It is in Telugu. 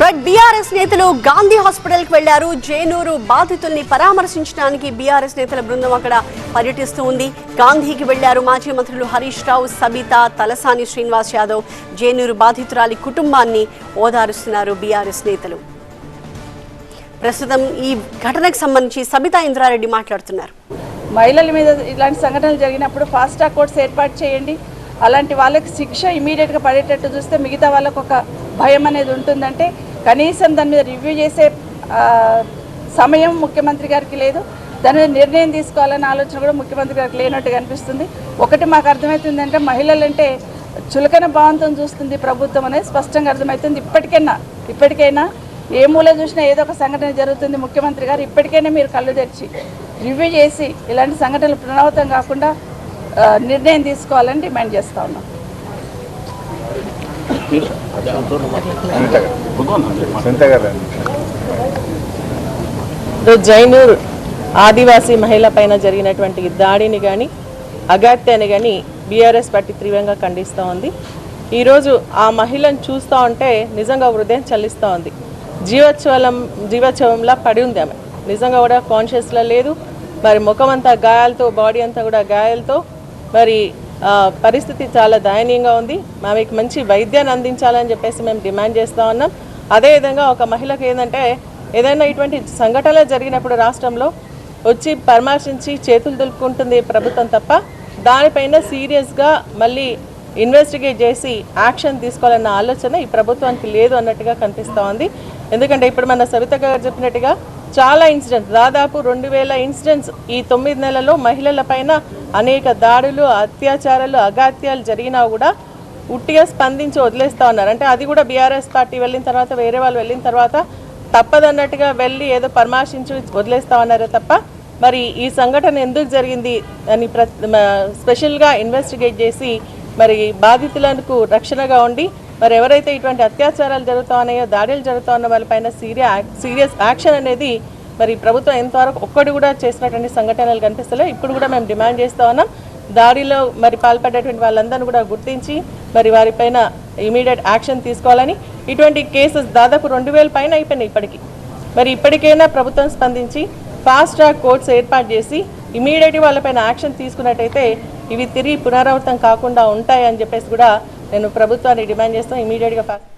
బీఆర్ఎస్ నేతలు గాంధీ హాస్పిటల్కి వెళ్ళారు జేనూరు బాధితుల్ని పరామర్శించడానికి బీఆర్ఎస్ నేతల బృందం అక్కడ పర్యటిస్తూ ఉంది. గాంధీకి వెళ్ళారు మాజీ మంత్రులు హరీష్ రావు సబిత తలసాని శ్రీనివాస్ యాదవ్. జేనూరు బాధితురాలి కుటుంబాన్ని ఓదారుస్తున్నారు బీఆర్ఎస్ నేతలు. ప్రస్తుతం ఈ ఘటనకు సంబంధించి సబితా ఇంద్రారెడ్డి మాట్లాడుతున్నారు. మహిళల మీద ఇలాంటి సంఘటనలు జరిగినప్పుడు ఫాస్ట్ ట్రాక్ కోర్ట్స్ ఏర్పాటు చేయండి. అలాంటి వాళ్ళకి శిక్ష ఇమీడియట్గా పడేటట్టు చూస్తే మిగతా వాళ్ళకు ఒక భయం అనేది ఉంటుందంటే కనీసం దాని మీద రివ్యూ చేసే సమయం ముఖ్యమంత్రి గారికి లేదు. దాని మీద నిర్ణయం తీసుకోవాలనే ఆలోచన కూడా ముఖ్యమంత్రి గారికి లేనట్టు కనిపిస్తుంది ఒకటి మాకు అర్థమవుతుందంటే మహిళలంటే చులకన భావంతో చూస్తుంది ప్రభుత్వం అనేది స్పష్టంగా అర్థమవుతుంది. ఇప్పటికైనా ఇప్పటికైనా ఏ మూల చూసినా ఏదో ఒక సంఘటన జరుగుతుంది ముఖ్యమంత్రి గారు. ఇప్పటికైనా మీరు కళ్ళు తెరిచి రివ్యూ చేసి ఇలాంటి సంఘటనలు పునరావృతం కాకుండా నిర్ణయం తీసుకోవాలని డిమాండ్ చేస్తా ఉన్నాం. జైనూర్ ఆదివాసీ మహిళ పైన జరిగినటువంటి దాడిని కానీ అగాత్యాన్ని కానీ బీఆర్ఎస్ పార్టీ తీవ్రంగా ఖండిస్తూ ఉంది. ఈరోజు ఆ మహిళను చూస్తూ ఉంటే నిజంగా హృదయం చల్లిస్తూ ఉంది. జీవోత్సవం జీవోత్సవంలా పడి ఉంది ఆమె. నిజంగా కూడా కాన్షియస్లో లేదు. మరి ముఖం అంతా గాయాలతో బాడీ అంతా కూడా గాయాలతో మరి పరిస్థితి చాలా దయనీయంగా ఉంది. ఆమెకి మంచి వైద్యాన్ని అందించాలని చెప్పేసి మేము డిమాండ్ చేస్తూ ఉన్నాం. అదేవిధంగా ఒక మహిళకు ఏంటంటే ఏదైనా ఇటువంటి సంఘటనలు జరిగినప్పుడు రాష్ట్రంలో వచ్చి పరామర్శించి చేతులు దులుపుకుంటుంది ప్రభుత్వం తప్ప దానిపైన సీరియస్గా మళ్ళీ ఇన్వెస్టిగేట్ చేసి యాక్షన్ తీసుకోవాలన్న ఆలోచన ఈ ప్రభుత్వానికి లేదు అన్నట్టుగా కనిపిస్తూ ఉంది. ఎందుకంటే ఇప్పుడు మన సవిత గారు చెప్పినట్టుగా చాలా ఇన్సిడెంట్స్ దాదాపు రెండు వేల ఇన్సిడెంట్స్ ఈ తొమ్మిది నెలలో మహిళల పైన అనేక దాడులు అత్యాచారాలు అగాత్యాలు జరిగినా కూడా ఉట్టిగా స్పందించి వదిలేస్తా ఉన్నారు. అంటే అది కూడా బీఆర్ఎస్ పార్టీ వెళ్ళిన తర్వాత వేరే వాళ్ళు వెళ్ళిన తర్వాత తప్పదన్నట్టుగా వెళ్ళి ఏదో పరామర్శించి వదిలేస్తూ ఉన్నారే తప్ప మరి ఈ సంఘటన ఎందుకు జరిగింది అని ప్ర మ- స్పెషల్గా ఇన్వెస్టిగేట్ చేసి మరి బాధితులకు రక్షణగా ఉండి మరి ఎవరైతే ఇటువంటి అత్యాచారాలు జరుగుతూ ఉన్నాయో దాడులు జరుగుతూ ఉన్న వాళ్ళపైన సీరియా సీరియస్ యాక్షన్ అనేది మరి ప్రభుత్వం ఎంతవరకు ఒక్కటి కూడా చేసినటువంటి సంఘటనలు కనిపిస్తలే ఇప్పుడు కూడా మేము డిమాండ్ చేస్తా ఉన్నాం. దాడిలో మరి పాల్పడేటువంటి వాళ్ళందరినీ కూడా గుర్తించి మరి వారిపైన ఇమీడియట్ యాక్షన్ తీసుకోవాలని. ఇటువంటి కేసెస్ దాదాపు రెండు వేల పైన అయిపోయినాయి ఇప్పటికి. మరి ఇప్పటికైనా ప్రభుత్వం స్పందించి ఫాస్ట్ ట్రాక్ కోర్ట్స్ ఏర్పాటు చేసి ఇమీడియట్గా వాళ్ళపైన యాక్షన్ తీసుకున్నట్టయితే ఇవి తిరిగి పునరావృతం కాకుండా ఉంటాయని చెప్పేసి కూడా నేను ప్రభుత్వాన్ని డిమాండ్ చేస్తాను ఇమీడియట్గా ఫాస్ట్